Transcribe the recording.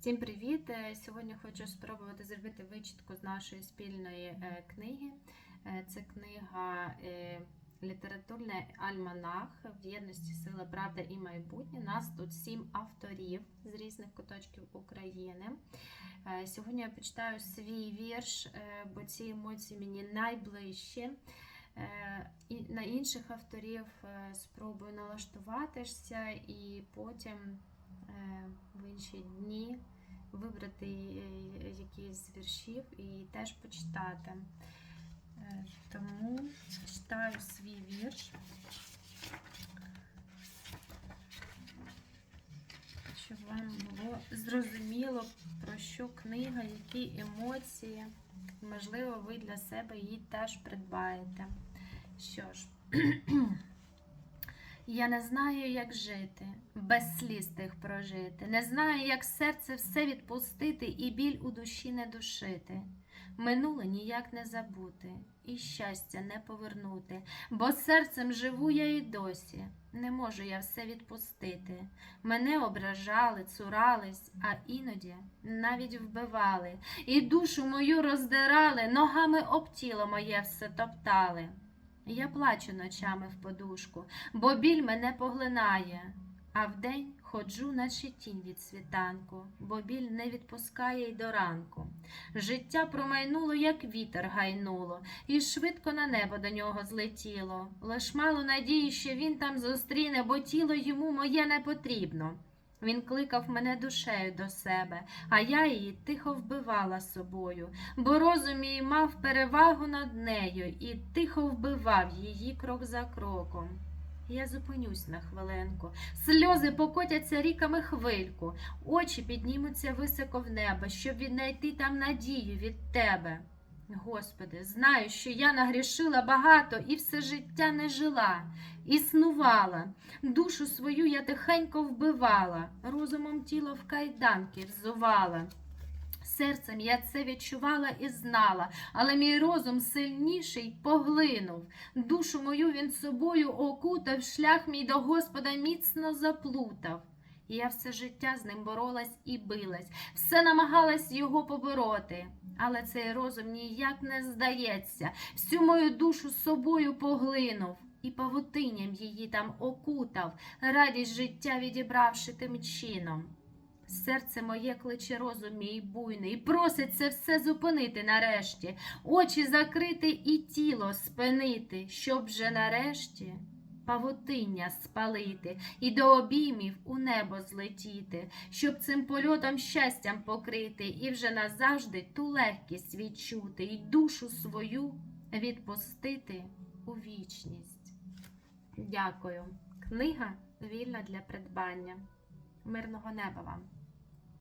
Всім привіт! Е, Сьогодні хочу спробувати зробити вичітку з нашої спільної е, книги. Е, Це книга Літературний альманах в єдності Сила, Правда і майбутнє. Нас тут сім авторів з різних куточків України. Сьогодні я почитаю свій вірш, бо ці емоції мені найближчі. І на інших авторів спробую налаштуватися і потім в інші дні вибрати е, якийсь з віршів і теж почитати. Е, Тому читаю свій вірш. Щоб вам було зрозуміло, про що книга, які емоції. Можливо, ви для себе її теж придбаєте. Що ж, я не знаю, як жити, без сліз тих прожити. Не знаю, як серце все відпустити і біль у душі не душити. Минуле ніяк не забути, і щастя не повернути, бо серцем живу я і досі. Не можу я все відпустити. Мене ображали, цурались, а іноді навіть вбивали, і душу мою роздирали, ногами об тіло моє все топтали. Я плачу ночами в подушку, бо біль мене поглинає, а вдень ходжу, наче тінь від світанку, бо біль не відпускає й до ранку. Життя промайнуло, як вітер гайнуло, і швидко на небо до нього злетіло. Лиш мало надії, що він там зустріне, бо тіло йому моє не потрібно. Він кликав мене душею до себе, а я її тихо вбивала собою, бо розум її мав перевагу над нею і тихо вбивав її крок за кроком. Я зупинюсь на хвилинку, сльози покотяться ріками хвильку, очі піднімуться високо в небо, щоб віднайти там надію від тебе. Господи, знаю, що я нагрішила багато і все життя не жила, існувала. Душу свою я тихенько вбивала, розумом тіло в кайданки взувала. Серцем я це відчувала і знала, але мій розум сильніший поглинув. Душу мою він собою окутав, шлях мій до Господа міцно заплутав. І я все життя з ним боролась і билась, все намагалась його побороти. Але цей розум ніяк не здається, всю мою душу собою поглинув. І павутинням її там окутав, радість життя відібравши тим чином. Серце моє кличе розум мій буйний, просить це все зупинити нарешті, очі закрити і тіло спинити, щоб же нарешті павутиння спалити і до обіймів у небо злетіти, щоб цим польотом щастям покрити і вже назавжди ту легкість відчути, і душу свою відпустити у вічність. Дякую. Книга вільна для придбання. Мирного неба вам!